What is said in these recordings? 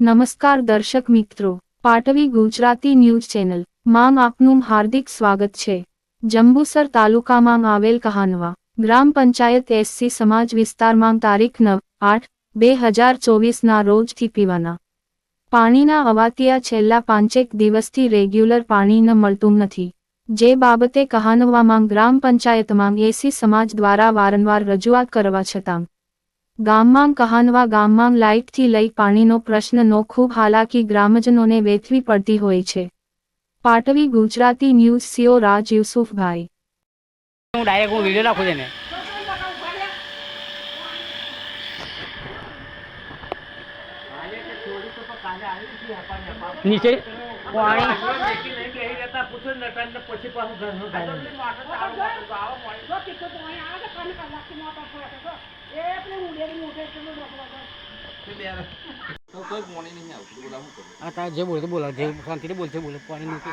નમસ્કાર દર્શક મિત્રો, પાટવી ગુજરાતી ન્યૂઝ ચેનલમાં આપનું હાર્દિક સ્વાગત છે. જંબુસર તાલુકામાં આવેલ કહાનવા ગ્રામ પંચાયત એસસી સમાજ વિસ્તારમાં તારીખ નવ આઠ બે હજાર ચોવીસના રોજથી પીવાના પાણીના અવાતિયા છેલ્લા પાંચેક દિવસથી રેગ્યુલર પાણી ન મળતું નથી. જે બાબતે કહાનવામાં ગ્રામ પંચાયતમાં એસી સમાજ દ્વારા વારંવાર રજૂઆત કરવા છતાં ગામમાં કહાનવા ગામમાં લાઇટથી લઈ પાણીનો પ્રશ્નનો ખૂબ હાલાકી ગ્રામજનોને વેઠવી પડતી હોય છે. પાટવી ગુજરાતી ન્યૂઝ સીઓ રાજ યુસુફભાઈ. હું ડાયરેક્ટ હું વીડિયો નાખું તેને નીચે? પાણી. આ જે બોલે બોલા જે શાંતિથી બોલશે બોલે પાણી નીચે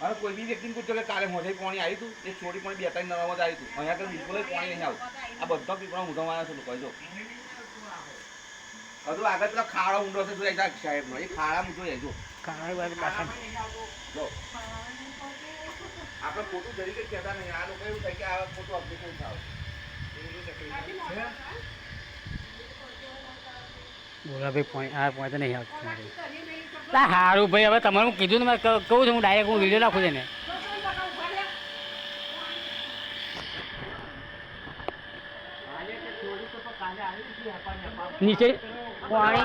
હવે કોઈ બી વ્યક્તિને પૂછો કે કાલે મોઢે પાણી આવ્યું હતું? એ છોડી પણ બે ત્રણ નવામાં જ આવ્યું હતું. અહીંયા તો બિલકુલ પાણી નહીં આવતું. આ બધા પીપળા ઊંધો માર્યા છે લોકો જો. હજુ આગળ પેલા ખાડો ઊંડો છે સાહેબનો. એ ખાડા જાય જો. કાંઈ વાત પાછા આપણે ખોટું જરી કંઈ કહેતા નહીં. આ લોકો એવું થાય કે આ ખોટું ઓબ્જેક્શન થાવ. બોલા ભાઈ પાણી આ પાણી તો નહીં આવતું. સારું ભાઈ હવે તમારે કીધું ને મેં કહું છું હું ડાયરેક્ટ હું વીડિયો નાખું તેને નીચે? પાણી.